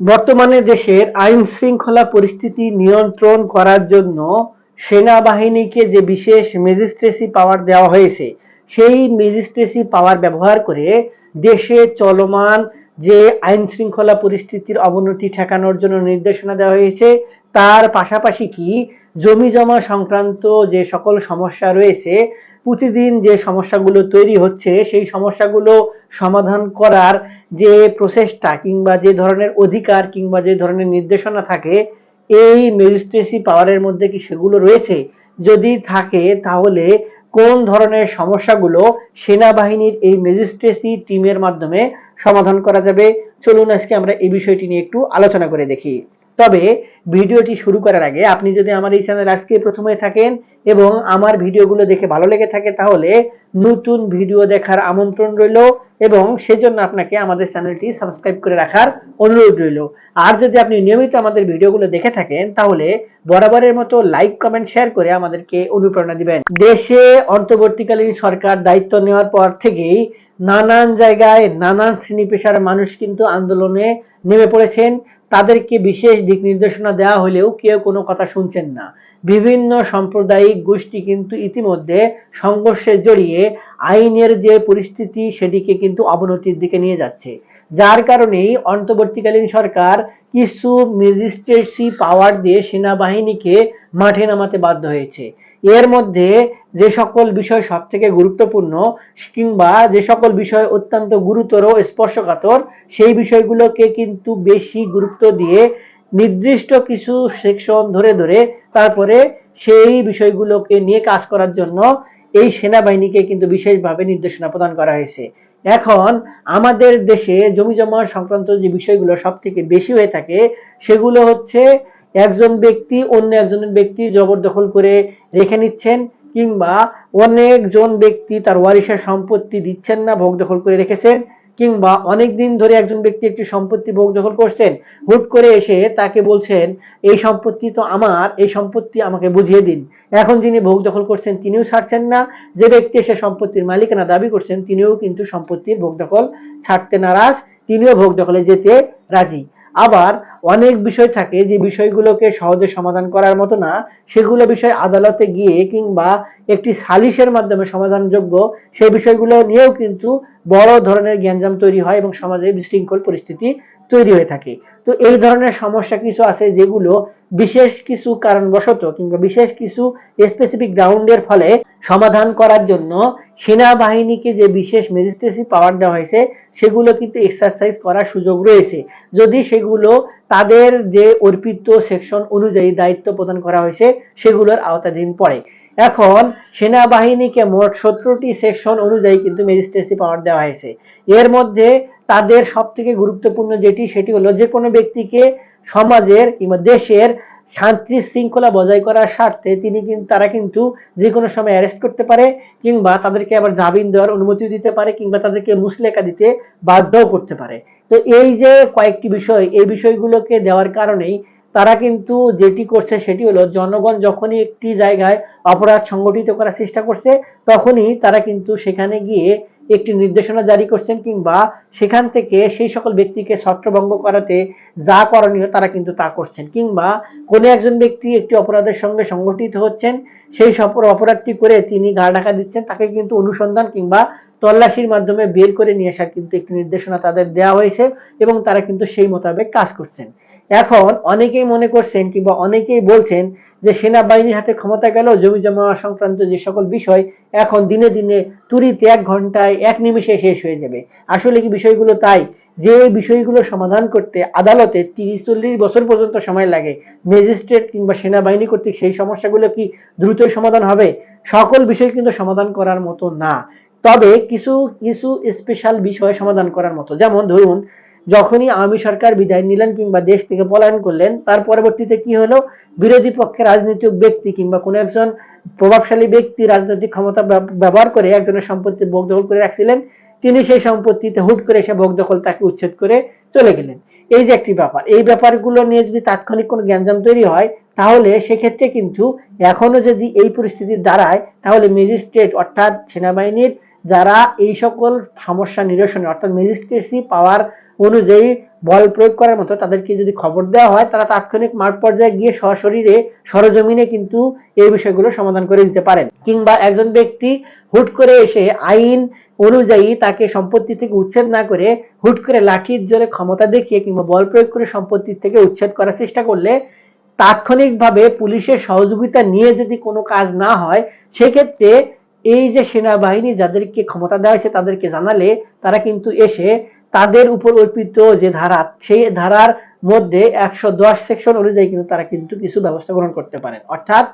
বর্তমানে দেশের আইন শৃঙ্খলা পরিস্থিতি নিয়ন্ত্রণ করার জন্য সেনাবাহিনীকে যে বিশেষ ম্যাজিস্ট্রেসি পাওয়ার দেওয়া হয়েছে, সেই ম্যাজিস্ট্রেসি পাওয়ার ব্যবহার করে দেশে চলমান যে আইন শৃঙ্খলা পরিস্থিতির অবনতি ঠেকানোর জন্য নির্দেশনা দেওয়া হয়েছে, তার পাশাপাশি কি জমি জমা সংক্রান্ত যে সকল সমস্যা রয়েছে প্রতিদিন যে সমস্যাগুলো তৈরি হচ্ছে, সেই সমস্যাগুলো সমাধান করার যে প্রচেষ্টা কিংবা যে ধরনের অধিকার কিংবা যে ধরনের নির্দেশনা থাকে, এই ম্যাজিস্ট্রেসি পাওয়ারের মধ্যে কি সেগুলো রয়েছে? যদি থাকে, তাহলে কোন ধরনের সমস্যাগুলো সেনাবাহিনীর এই ম্যাজিস্ট্রেসি টিমের মাধ্যমে সমাধান করা যাবে? চলুন আজকে আমরা এই বিষয়টি নিয়ে একটু আলোচনা করে দেখি। তবে ভিডিওটি শুরু করার আগে আপনি যদি আমার এই চ্যানেল আজকে প্রথমে থাকেন এবং আমার ভিডিওগুলো দেখে ভালো লেগে থাকে, তাহলে নতুন ভিডিও দেখার আমন্ত্রণ রইল এবং সেজন্য আপনাকে আমাদের চ্যানেলটি সাবস্ক্রাইব করে রাখার অনুরোধ রইল। আর যদি আপনি নিয়মিত আমাদের ভিডিওগুলো দেখে থাকেন, তাহলে বরাবরের মতো লাইক কমেন্ট শেয়ার করে আমাদেরকে অনুপ্রেরণা দিবেন। দেশে অন্তর্বর্তীকালীন সরকার দায়িত্ব নেওয়ার পর থেকেই নানান জায়গায় নানান শ্রেণি পেশার মানুষ কিন্তু আন্দোলনে নেমে পড়েছেন। তাদেরকে বিশেষ দিক নির্দেশনা দেওয়া হলেও কেউ কোনো কথা শুনছেন না। বিভিন্ন সাম্প্রদায়িক গোষ্ঠী কিন্তু ইতিমধ্যে সংঘর্ষে জড়িয়ে আইনের যে পরিস্থিতি সেটিকে কিন্তু অবনতির দিকে নিয়ে যাচ্ছে। যার কারণেই অন্তর্বর্তীকালীন সরকার কিছু ম্যাজিস্ট্রেসি পাওয়ার দিয়ে সেনাবাহিনীকে মাঠে নামাতে বাধ্য হয়েছে। এর মধ্যে যে সকল বিষয় সব থেকে গুরুত্বপূর্ণ কিংবা যে সকল বিষয় অত্যন্ত গুরুতর স্পর্শকাতর, সেই বিষয়গুলোকে কিন্তু বেশি গুরুত্ব দিয়ে নির্দিষ্ট কিছু সেকশন ধরে ধরে তারপরে সেই বিষয়গুলোকে নিয়ে কাজ করার জন্য এই সেনাবাহিনীকে কিন্তু বিশেষভাবে নির্দেশনা প্রদান করা হয়েছে। এখন আমাদের দেশে জমি জমা সংক্রান্ত যে বিষয়গুলো সব থেকে বেশি হয়ে থাকে, সেগুলো হচ্ছে একজন ব্যক্তি অন্য একজনের ব্যক্তি জবরদখল করে রেখে নিচ্ছেন, কিংবা অনেকজন ব্যক্তি তার ওয়ারিশের সম্পত্তি দিচ্ছেন না, ভোগ দখল করে রেখেছেন, কিংবা অনেক দিন ধরে একজন ব্যক্তি একটি সম্পত্তি ভোগ দখল করছেন। হুট করে এসে তাকে বলছেন, এই সম্পত্তি তো আমার, এই সম্পত্তি আমাকে বুঝিয়ে দিন। এখন যিনি ভোগ দখল করছেন তিনিও ছাড়ছেন না, যে ব্যক্তি এসে সম্পত্তির মালিকানা দাবি করছেন তিনিও কিন্তু সম্পত্তির ভোগ দখল ছাড়তে নারাজ, তিনিও ভোগ দখলে যেতে রাজি। আবার অনেক বিষয় থাকে যে বিষয়গুলোকে সহজে সমাধান করার মতো না। সেগুলো বিষয় আদালতে গিয়ে কিংবা একটি সালিশের মাধ্যমে সমাধানযোগ্য সেই বিষয়গুলো নিয়েও কিন্তু বড় ধরনের জ্ঞানজাম তৈরি হয় এবং সমাজে বিশৃঙ্খল পরিস্থিতি তৈরি হয়ে থাকে। তো এই ধরনের সমস্যা কিছু আছে যেগুলো বিশেষ কিছু কারণবশত কিংবা বিশেষ কিছু স্পেসিফিক গ্রাউন্ডের ফলে সমাধান করার জন্য সেনাবাহিনীকে যে বিশেষ ম্যাজিস্ট্রেসি পাওয়ার দেওয়া হয়েছে, সেগুলো কিন্তু এক্সারসাইজ করার সুযোগ রয়েছে। যদি সেগুলো তাদের যে অর্পিত সেকশন অনুযায়ী দায়িত্ব প্রদান করা হয়েছে, সেগুলোর আওতাধীন পড়ে। এখন সেনাবাহিনীকে মোট সতেরোটি সেকশন অনুযায়ী কিন্তু ম্যাজিস্ট্রেসি পাওয়ার দেওয়া হয়েছে। এর মধ্যে তাদের সব থেকে গুরুত্বপূর্ণ যেটি, সেটি হলো যে কোনো ব্যক্তিকে সমাজের কিংবা দেশের শান্তি শৃঙ্খলা বজায় করার স্বার্থে তিনি কিন্তু, তারা কিন্তু যে কোনো সময় অ্যারেস্ট করতে পারে কিংবা তাদেরকে আবার জামিন দেওয়ার অনুমতি দিতে পারে কিংবা তাদেরকে মুসলেখা দিতে বাধ্যও করতে পারে। তো এই যে কয়েকটি বিষয়, এই বিষয়গুলোকে দেওয়ার কারণেই তারা কিন্তু যেটি করছে সেটি হলো, জনগণ যখনই একটি জায়গায় অপরাধ সংগঠিত করার চেষ্টা করছে, তখনই তারা কিন্তু সেখানে গিয়ে একটি নির্দেশনা জারি করছেন কিংবা সেখান থেকে সেই সকল ব্যক্তিকে ছত্রভঙ্গ করাতে যা করণীয় তারা কিন্তু তা করছেন। কিংবা কোনো একজন ব্যক্তি একটি অপরাধের সঙ্গে সংগঠিত হচ্ছেন, সেই অপরাধটি করে তিনি গা ঢাকা দিচ্ছেন, তাকে কিন্তু অনুসন্ধান কিংবা তল্লাশির মাধ্যমে বের করে নিয়ে আসার কিন্তু একটি নির্দেশনা তাদের দেওয়া হয়েছে এবং তারা কিন্তু সেই মোতাবেক কাজ করছেন। এখন অনেকেই মনে করছেন কিংবা অনেকেই বলছেন যে সেনাবাহিনীর হাতে ক্ষমতা গেল জমি জমা সংক্রান্ত যে সকল বিষয় এখন দিনে দিনে তুরিতে এক ঘন্টায় এক নিমিষে শেষ হয়ে যাবে। আসলে কি বিষয়গুলো তাই? যে বিষয়গুলো সমাধান করতে আদালতে তিরিশ চল্লিশ বছর পর্যন্ত সময় লাগে, ম্যাজিস্ট্রেট কিংবা সেনাবাহিনী কর্তৃক সেই সমস্যাগুলো কি দ্রুতই সমাধান হবে? সকল বিষয় কিন্তু সমাধান করার মতো না। তবে কিছু কিছু স্পেশাল বিষয় সমাধান করার মতো। যেমন ধরুন যখনই আওয়ামী সরকার বিদায় নিলেন কিংবা দেশ থেকে পলায়ন করলেন, তার পরবর্তীতে কি হলো? বিরোধী পক্ষের রাজনৈতিক ব্যক্তি কিংবা কোনো একজন প্রভাবশালী ব্যক্তি রাজনৈতিক ক্ষমতা ব্যবহার করে একজনের সম্পত্তি ভোগ দখল করে রাখছিলেন, তিনি সেই সম্পত্তিতে হুট করে এসে ভোগ দখল তাকে উচ্ছেদ করে চলে গেলেন। এই যে একটি ব্যাপার, এই ব্যাপারগুলো নিয়ে যদি তাৎক্ষণিক কোনো জ্ঞানজাম তৈরি হয়, তাহলে সেক্ষেত্রে কিন্তু এখনও যদি এই পরিস্থিতি দাঁড়ায় তাহলে ম্যাজিস্ট্রেট অর্থাৎ সেনাবাহিনীর যারা এই সকল সমস্যা নিরসনে, অর্থাৎ ম্যাজিস্ট্রেসি পাওয়ার অনুযায়ী বল প্রয়োগ করার মতো তাদেরকে যদি খবর দেওয়া হয়, তারা তাৎক্ষণিক মাঠ পর্যায়ে গিয়ে সশরীরে, সরজমিনে কিন্তু এই বিষয়গুলো সমাধান করে দিতে পারেন। কিংবা একজন ব্যক্তি হুট করে এসে আইন অনুযায়ী তাকে সম্পত্তি থেকে উচ্ছেদ না করে হুট করে লাঠির জোরে ক্ষমতা দেখিয়ে কিংবা বল প্রয়োগ করে সম্পত্তি থেকে উচ্ছেদ করার চেষ্টা করলে তাৎক্ষণিকভাবে পুলিশের সহযোগিতা নিয়ে যদি কোনো কাজ না হয়, সেক্ষেত্রে এই যে সেনাবাহিনী যাদেরকে ক্ষমতা দেওয়া হয়েছে তাদেরকে জানালে তারা কিন্তু এসে তাদের উপর অর্পিত যে ধারা, সেই ধারার মধ্যে একশো দশ সেকশন অনুযায়ী কিন্তু তারা কিন্তু কিছু ব্যবস্থা গ্রহণ করতে পারেন। অর্থাৎ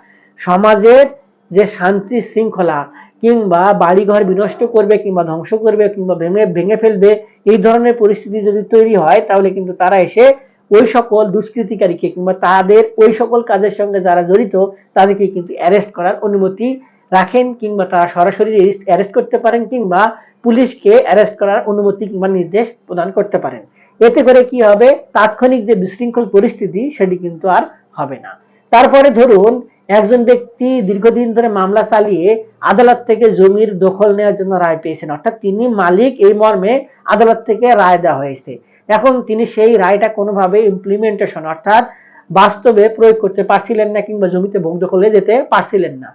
সমাজের যে শান্তি শৃঙ্খলা কিংবা বাড়িঘর বিনষ্ট করবে কিংবা ধ্বংস করবে কিংবা ভেঙে ভেঙে ফেলবে, এই ধরনের পরিস্থিতি যদি তৈরি হয়, তাহলে কিন্তু তারা এসে ওই সকল দুষ্কৃতিকারীকে কিংবা তাদের ওই সকল কাজের সঙ্গে যারা জড়িত, তাদেরকে কিন্তু অ্যারেস্ট করার অনুমতি রাখেন কিংবা তারা সরাসরি অ্যারেস্ট করতে পারেন কিংবা পুলিশকে অ্যারেস্ট করার অনুমতি কিংবা নির্দেশ প্রদান করতে পারেন। এতে করে কি হবে? তাৎক্ষণিক যে বিশৃঙ্খল পরিস্থিতি, সেটি কিন্তু আর হবে না। তারপরে ধরুন, একজন ব্যক্তি দীর্ঘদিন ধরে মামলা চালিয়ে আদালত থেকে জমির দখল নেওয়ার জন্য রায় পেয়েছেন। অর্থাৎ তিনি মালিক এই মর্মে আদালত থেকে রায় দেওয়া হয়েছে। এখন তিনি সেই রায়টা কোনোভাবে ইমপ্লিমেন্টেশন অর্থাৎ বাস্তবে প্রয়োগ করতে পারছিলেন না কিংবা জমিতে ভোগ দখলে যেতে পারছিলেন না।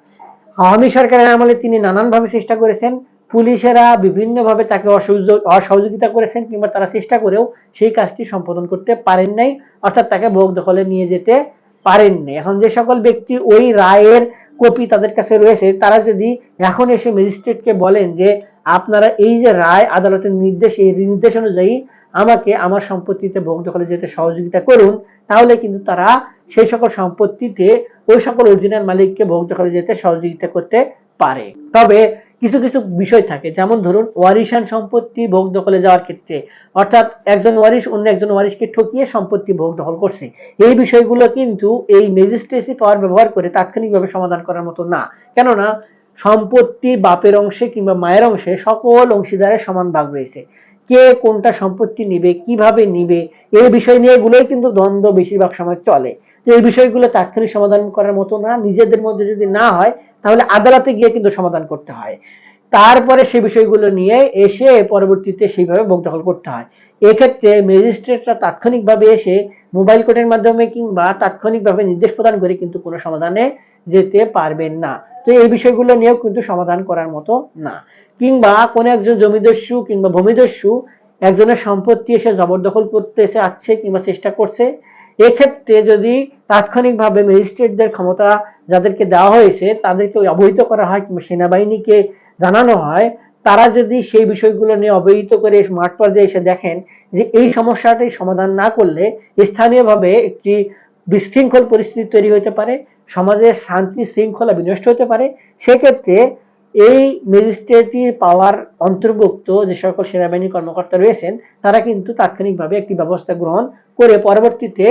আওয়ামী সরকারের আমলে তিনি নানানভাবে চেষ্টা করেছেন। পুলিশেরা বিভিন্নভাবে তাকে অসহযোগিতা করেছেন কিংবা তারা চেষ্টা করেও সেই কাজটি সম্পাদন করতে পারেন নাই, অর্থাৎ তাকে ভোগ দখলে নিয়ে যেতে পারেননি এখন যে সকল ব্যক্তি ওই রায়ের কপি তাদের কাছে রয়েছে, তারা যদি এখন এসে ম্যাজিস্ট্রেটকে বলেন যে, আপনারা এই যে রায় আদালতের নির্দেশ, এই নির্দেশ অনুযায়ী আমাকে আমার সম্পত্তিতে ভোগ দখলে যেতে সহযোগিতা করুন, তাহলে কিন্তু তারা সেই সকল সম্পত্তিতে ওই সকল অরিজিনাল মালিককে ভোগ দখলে যেতে সহযোগিতা করতে পারে। তবে কিছু কিছু বিষয় থাকে। যেমন ধরুন ওয়ারিশান সম্পত্তি ভোগ দখলে যাওয়ার ক্ষেত্রে, অর্থাৎ একজন ওয়ারিশ অন্য একজন ওয়ারিশকে ঠকিয়ে সম্পত্তি ভোগ দখল করছে। এই বিষয়গুলো কিন্তু এই ম্যাজিস্ট্রেসি পাওয়ার ব্যবহার করে তাৎক্ষণিকভাবে সমাধান করার মতো না। কেননা, সম্পত্তি বাপের অংশে কিংবা মায়ের অংশে সকল অংশীদারের সমান ভাগ রয়েছে। কে কোনটা সম্পত্তি নিবে, কীভাবে নিবে, এই বিষয় নিয়ে এগুলোই কিন্তু দ্বন্দ্ব বেশিরভাগ সময় চলে। তো এই বিষয়গুলো তাৎক্ষণিক সমাধান করার মতো না, নিজেদের মধ্যে যদি না হয় তাহলে আদালতে গিয়ে কিন্তু সমাধান করতে হয়। তারপরে সেই বিষয়গুলো নিয়ে এসে পরবর্তীতে সেইভাবে বকদখল করতে হয়। এক্ষেত্রে ম্যাজিস্ট্রেটরা তাৎক্ষণিকভাবে এসে মোবাইল কোর্টের মাধ্যমে কিংবা তাৎক্ষণিকভাবে নির্দেশ প্রদান করে কিন্তু কোনো সমাধানে যেতে পারবেন না। তো এই বিষয়গুলো নিয়েও কিন্তু সমাধান করার মতো না। কিংবা কোন একজন জমিদস্যু কিংবা ভূমিদস্যু একজনের সম্পত্তি এসে জবরদখল করতে এসে আসছে কিংবা চেষ্টা করছে এক্ষেত্রে যদি তাৎক্ষণিকভাবে ম্যাজিস্ট্রেটদের ক্ষমতা যাদেরকে দেওয়া হয়েছে, তাদেরকে অবহিত করা হয় কিংবা সেনাবাহিনীকে জানানো হয়, তারা যদি সেই বিষয়গুলো নিয়ে অবহিত করে মাঠ পর্যায়ে এসে দেখেন যে এই সমস্যাটি সমাধান না করলে স্থানীয়ভাবে একটি বিশৃঙ্খল পরিস্থিতি তৈরি হতে পারে, সমাজের শান্তি শৃঙ্খলা বিনষ্ট হতে পারে, সেক্ষেত্রে এই ম্যাজিস্ট্রেটি পাওয়ার অন্তর্ভুক্ত যে সকল সেনাবাহিনী কর্মকর্তা রয়েছেন, তারা কিন্তু তাৎক্ষণিকভাবে একটি ব্যবস্থা গ্রহণ করে পরবর্তীতে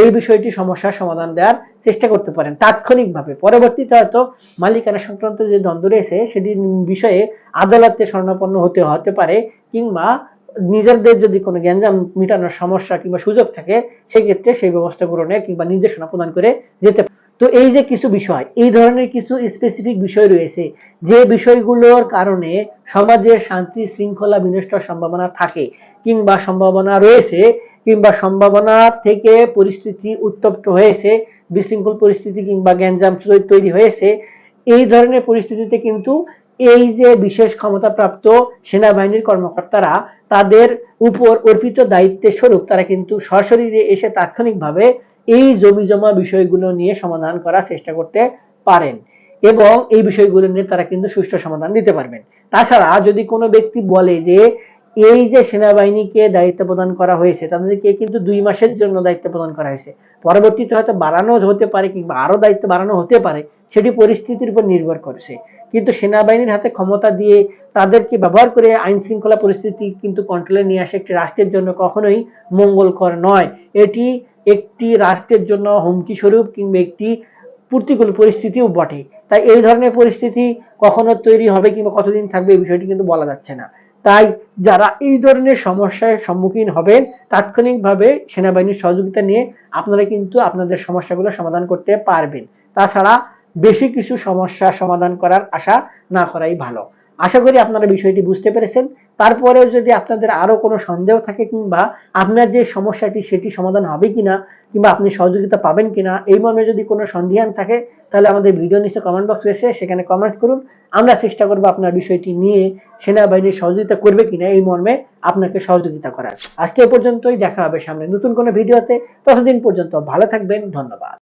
এই বিষয়টি সমস্যার সমাধান দেওয়ার চেষ্টা করতে পারেন। তাৎক্ষণিকভাবে। পরবর্তীতে হয়তো মালিকানা সংক্রান্ত যে দ্বন্দ্ব রয়েছে সেটির বিষয়ে আদালতে স্বর্ণাপন্ন হতে হতে পারে কিংবা নিজেদের যদি কোনো গ্যাঞ্জাম মিটানোর সমস্যা কিংবা সুযোগ থাকে, সেক্ষেত্রে সেই ব্যবস্থা গ্রহণে কিংবা নির্দেশনা প্রদান করে যেতে তো এই যে কিছু বিষয়, এই ধরনের কিছু স্পেসিফিক বিষয় রয়েছে, যে বিষয়গুলোর কারণে সমাজের শান্তি শৃঙ্খলা বিনষ্ট সম্ভাবনা থাকে কিংবা সম্ভাবনা রয়েছে কিংবা সম্ভাবনা থেকে পরিস্থিতি উত্তপ্ত হয়েছে, বিশৃঙ্খল পরিস্থিতি কিংবা গ্যাঞ্জাম তৈরি হয়েছে, এই ধরনের পরিস্থিতিতে কিন্তু এই যে বিশেষ ক্ষমতাপ্রাপ্ত সেনাবাহিনীর কর্মকর্তারা তাদের উপর অর্পিত দায়িত্বের স্বরূপ তারা কিন্তু সশরীরে এসে তাৎক্ষণিকভাবে এই জমি জমা বিষয়গুলো নিয়ে সমাধান করার চেষ্টা করতে পারেন এবং এই বিষয়গুলো নিয়ে তারা কিন্তু সুষ্ঠু সমাধান দিতে পারবেন। তাছাড়া যদি কোনো ব্যক্তি বলে যে, এই যে সেনাবাহিনীকে দায়িত্ব প্রদান করা হয়েছে, তাদেরকে কিন্তু দুই মাসের জন্য দায়িত্ব প্রদান করা হয়েছে। পরবর্তীতে হয়তো বাড়ানো হতে পারে কিংবা আরও দায়িত্ব বাড়ানো হতে পারে। সেটি পরিস্থিতির উপর নির্ভর করছে কিন্তু সেনাবাহিনীর হাতে ক্ষমতা দিয়ে তাদেরকে ব্যবহার করে আইন শৃঙ্খলা পরিস্থিতি কিন্তু কন্ট্রোলে নিয়ে আসে একটি রাষ্ট্রের জন্য কখনোই মঙ্গলকর নয়। এটি একটি রাষ্ট্রের জন্য হুমকি স্বরূপ কিংবা একটি প্রতিকূল পরিস্থিতিও বটে। তাই এই ধরনের পরিস্থিতি কখনো তৈরি হবে কিংবা কতদিন থাকবে এই বিষয়টি কিন্তু বলা যাচ্ছে না। তাই যারা এই ধরনের সমস্যার সম্মুখীন হবেন, তাৎক্ষণিকভাবে সেনাবাহিনীর সহযোগিতা নিয়ে আপনারা কিন্তু আপনাদের সমস্যাগুলো সমাধান করতে পারবেন। তাছাড়া বেশি কিছু সমস্যা সমাধান করার আশা না করাই ভালো। আশা করি আপনারা বিষয়টি বুঝতে পেরেছেন। তারপরেও যদি আপনাদের আরও কোনো সন্দেহ থাকে কিংবা আপনার যে সমস্যাটি সেটি সমাধান হবে কিনা কিংবা আপনি সহযোগিতা পাবেন কিনা, এই মর্মে যদি কোনো সন্দেহান থাকে, তাহলে আমাদের ভিডিও নিচে কমেন্ট বক্স রয়েছে, সেখানে কমেন্টস করুন। আমরা চেষ্টা করব আপনার বিষয়টি নিয়ে সেনাবাহিনীর সহযোগিতা করবে কিনা, এই মর্মে আপনাকে সহযোগিতা করার। আজকে এ পর্যন্তই, দেখা হবে সামনে নতুন কোনো ভিডিওতে। ততদিন পর্যন্ত ভালো থাকবেন, ধন্যবাদ।